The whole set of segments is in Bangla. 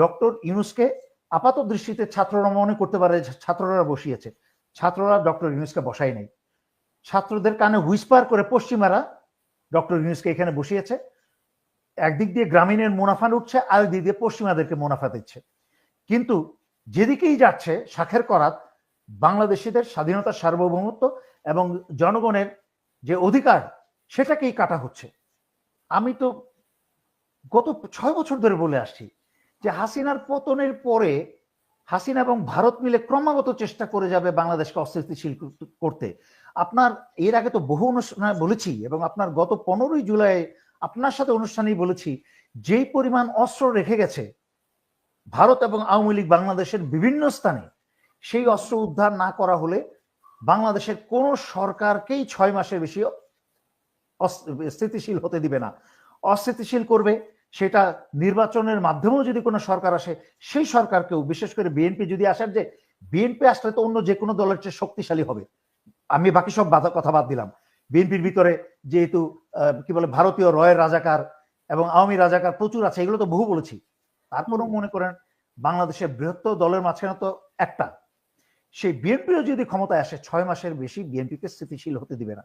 ডক্টর ইউনুসকে আপাত দৃষ্টিতে ছাত্ররা মনে করতে পারে ছাত্ররা বসিয়েছে। ছাত্ররা ডক্টর ইউনুসকে বসাই নাই। ছাত্রদের কানে হুইসপার করে পশ্চিমারা ডক্টর ইউনুসকে এখানে বসিয়েছে। একদিক দিয়ে গ্রামীণের মুনাফা উঠছে আর দিক দিয়ে পশ্চিমাদেরকে মুনাফা দিচ্ছে। কিন্তু যেদিকেই যাচ্ছে, শাখের করাত বাংলাদেশিদের স্বাধীনতা সার্বভৌমত্ব এবং জনগণের যে অধিকার, সেটাকেই কাটা হচ্ছে। আমি তো গত ছয় বছর ধরে বলে আসছি যে হাসিনার পতনের পরে হাসিনা এবং ভারত মিলে ক্রমাগত চেষ্টা করে যাবে বাংলাদেশকে অস্থিতিশীল করতে। আপনার, এর আগে তো বহু অনুষ্ঠানে বলেছি এবং আপনার গত পনেরোই জুলাই আপনার সাথে অনুষ্ঠানেই বলেছি, যেই পরিমাণ অস্ত্র রেখে গেছে, ভারত এবং আওয়ামী লীগ বাংলাদেশের বিভিন্ন স্থানে, সেই অস্ত্র উদ্ধার না করা হলে বাংলাদেশের কোন সরকারকেই ছয় মাসের বেশি স্থিতিশীল হতে দিবে না। অস্থিতিশীল করবে সেটা নির্বাচনের মাধ্যমেও যদি কোনো সরকার আসে, সেই সরকারকেও, বিশেষ করে বিএনপি যদি আসার যে বিএনপি আসলে তো অন্য যে কোনো দলের চেয়ে শক্তিশালী হবে। আমি বাকি সব কথা বাদ দিলাম। বিএনপির ভিতরে যেহেতু কি বলে, ভারতীয় রয়ের রাজাকার এবং আওয়ামী রাজাকার প্রচুর আছে, এগুলো তো বহু বলেছি। তারপরেও মনে করেন বাংলাদেশের বৃহত্তর দলের মাঝখানে তো একটা। সেই বিএনপিও যদি ক্ষমতায় আসে, ছয় মাসের বেশি বিএনপিকে স্থিতিশীল হতে দিবে না।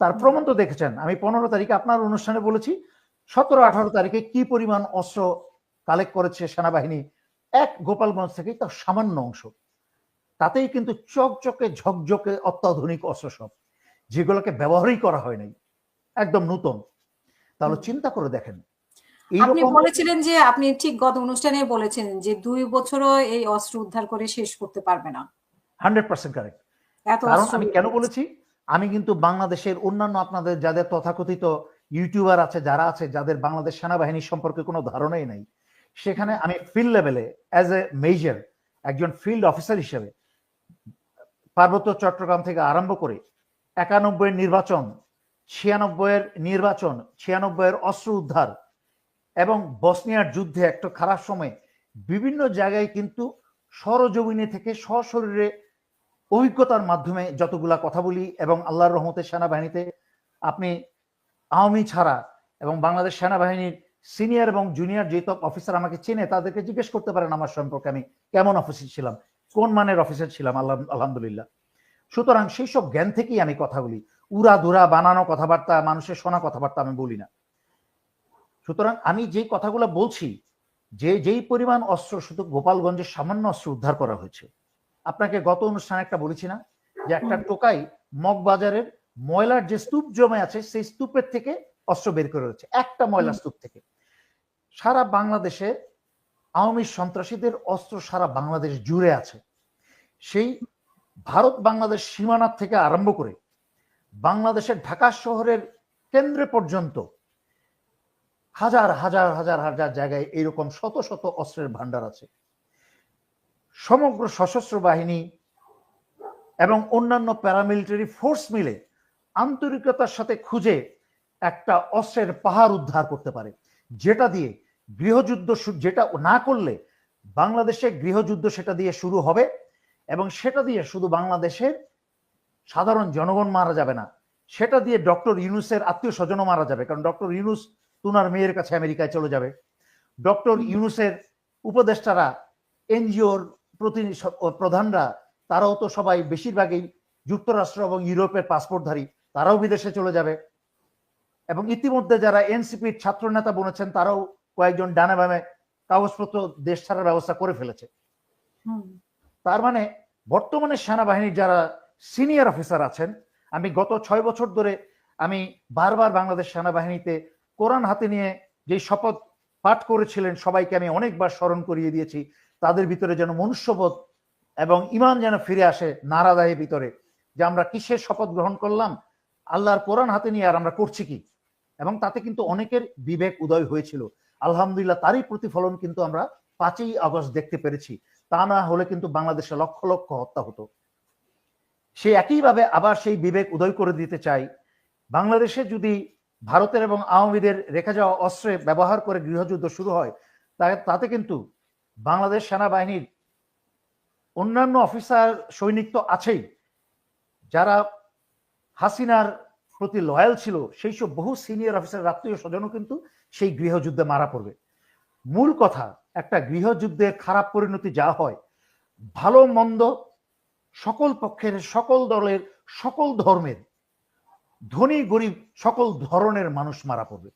তার প্রমাণ তো দেখেছেন, আমি পনেরো তারিখে আপনার অনুষ্ঠানে বলেছি সতেরো আঠারো তারিখে কি পরিমাণ অস্ত্র কালেক্ট করেছে সেনাবাহিনী? এক গোপালগঞ্জ থেকেই তার সামান্য অংশ। তাতেই কিন্তু চকচকে ঝকঝকে অত্যাধুনিক অস্ত্র সব যেগুলোকে ব্যবহারই করা হয় নাই। একদম নতুন। তাহলে চিন্তা করে দেখেন। আপনি বলেছিলেন যে আপনি ঠিক গত অনুষ্ঠানে বলেছেন যে দুই বছরও এই অস্ত্র উদ্ধার করে শেষ করতে পারবে না। হান্ড্রেড পার্সেন্ট কারেক্ট কারণ আমি কেন বলেছি? আমি কিন্তু বাংলাদেশের অন্যান্য আপনাদের যাদের তথাকথিত ইউটিউবার আছে, যারা আছে, যাদের বাংলাদেশ সেনাবাহিনী সম্পর্কে কোনো ধারণাই নাই, সেখানে আমি ফিল্ড লেভেলে অ্যাজ এ মেজর একজন ফিল্ড অফিসার হিসেবে, পার্বত্য চট্টগ্রাম থেকে আরম্ভ করে একানব্বই নির্বাচন, ছিয়ানব্বইয়ের নির্বাচন, ছিয়ানব্বইয়ের অস্ত্র উদ্ধার, এবং বসনিয়ার যুদ্ধে একটা খারাপ সময়ে, বিভিন্ন জায়গায় কিন্তু সরজমিনে থেকে সশরীরে অভিজ্ঞতার মাধ্যমে যতগুলা কথা বলি, এবং আল্লাহর রহমতের সেনাবাহিনীতে আপনি আওয়ামী ছাড়া এবং বাংলাদেশ সেনাবাহিনীর সিনিয়র এবং জুনিয়র যেসব অফিসার আমাকে চেনে, তাদেরকে জিজ্ঞেস করতে পারেন আমার সম্পর্কে আমি কেমন অফিসার ছিলাম, কোন মানের অফিসার ছিলাম আল্লাহ আলহামদুলিল্লাহ। সুতরাং সেই সব জ্ঞান থেকেই আমি কথা বলি। উড়া ধুরা, বানানো কথাবার্তা, মানুষের শোনা কথাবার্তা আমি বলি না। সুতরাং আমি যে কথাগুলো বলছি, যে যেই পরিমাণ অস্ত্র, শুধু গোপালগঞ্জের সামান্য অস্ত্র উদ্ধার করা হয়েছে। আপনাকে গত অনুষ্ঠানে একটা বলেছি না, যে একটা টোকাই মগবাজারের ময়লার যে স্তূপ জমে আছে সেই স্তূপের থেকে অস্ত্র বের করে রয়েছে। একটা ময়লা স্তূপ থেকে। সারা বাংলাদেশে আওয়ামী সন্ত্রাসীদের অস্ত্র সারা বাংলাদেশ জুড়ে আছে। সেই ভারত বাংলাদেশ সীমানার থেকে আরম্ভ করে বাংলাদেশের ঢাকা শহরের কেন্দ্রে পর্যন্ত হাজার হাজার হাজার হাজার জায়গায় এরকম শত শত অস্ত্রের ভান্ডার আছে। সমগ্র সশস্ত্র বাহিনী এবং অন্যান্য প্যারামিলিটারি ফোর্স মিলে আন্তরিকতার সাথে খুঁজে একটা অস্ত্রের পাহাড় উদ্ধার করতে পারে যেটা দিয়ে গৃহযুদ্ধ যেটা না করলে বাংলাদেশে গৃহযুদ্ধ সেটা দিয়ে শুরু হবে এবং সেটা দিয়ে শুধু বাংলাদেশের সাধারণ জনগণ মারা যাবে না সেটা দিয়ে ডক্টর ইউনুসের আত্মীয় স্বজনও মারা যাবে। কারণ ডক্টর ইউনুস তুনার মেয়ের কাছে আমেরিকায় চলে যাবে। ডক্টর ইউনুসের উপদেষ্টারা এনজিওর প্রধানরা তারাও তো সবাই বেশিরভাগই যুক্তরাষ্ট্র এবং ইউরোপের পাসপোর্টধারী। তারাও বিদেশে চলে যাবে। এবং ইতিমধ্যে যারা এনসিপির ছাত্র নেতা বলেছেন তারাও কয়েকজন ডানা বামে কাগজপত্র দেশ ছাড়ার ব্যবস্থা করে ফেলেছে। তার মানে বর্তমানে সেনাবাহিনীর যারা সিনিয়র অফিসার আছেন আমি গত ছয় বছর ধরে আমি বারবার বাংলাদেশ সেনাবাহিনীতে কোরআন হাতে নিয়ে যে শপথ পাঠ করেছিলেন সবাইকে আমি অনেকবার স্মরণ করিয়ে দিয়েছি। তাদের ভিতরে যেন মনুষ্যবোধ এবং ইমান যেন ফিরে আসে নারাদায়ের ভিতরে যে আমরা কিসের শপথ গ্রহণ করলাম আল্লাহর কোরআন হাতে নিয়ে আর আমরা করছি কি? এবং তাতে কিন্তু অনেকের বিবেক উদয় হয়েছিল। আলহামদুলিল্লাহ তারই প্রতিফলন কিন্তু আমরা পাঁচই আগস্ট দেখতে পেরেছি। তা না হলে কিন্তু বাংলাদেশে লক্ষ লক্ষ হত্যা হতো। সে একইভাবে আবার সেই বিবেক উদয় করে দিতে চাই। বাংলাদেশে যদি ভারতের এবং আওয়ামীদের রেখে যাওয়া অস্ত্রে ব্যবহার করে গৃহযুদ্ধ শুরু হয় তাতে কিন্তু বাংলাদেশ সেনাবাহিনীর অন্যান্য অফিসার সৈনিক তো আছেই। যারা হাসিনার প্রতি লয়াল ছিল, সেই সব বহু সিনিয়র অফিসার আত্মীয় স্বজনও কিন্তু সেই গৃহযুদ্ধে মারা পড়বে। মূল কথা, একটা গৃহযুদ্ধের খারাপ পরিণতি যা হয়, ভালো মন্দ সকল পক্ষের, সকল দলের, সকল ধর্মের, ধনী গরিব সকল ধরনের মানুষ মারা পড়বে।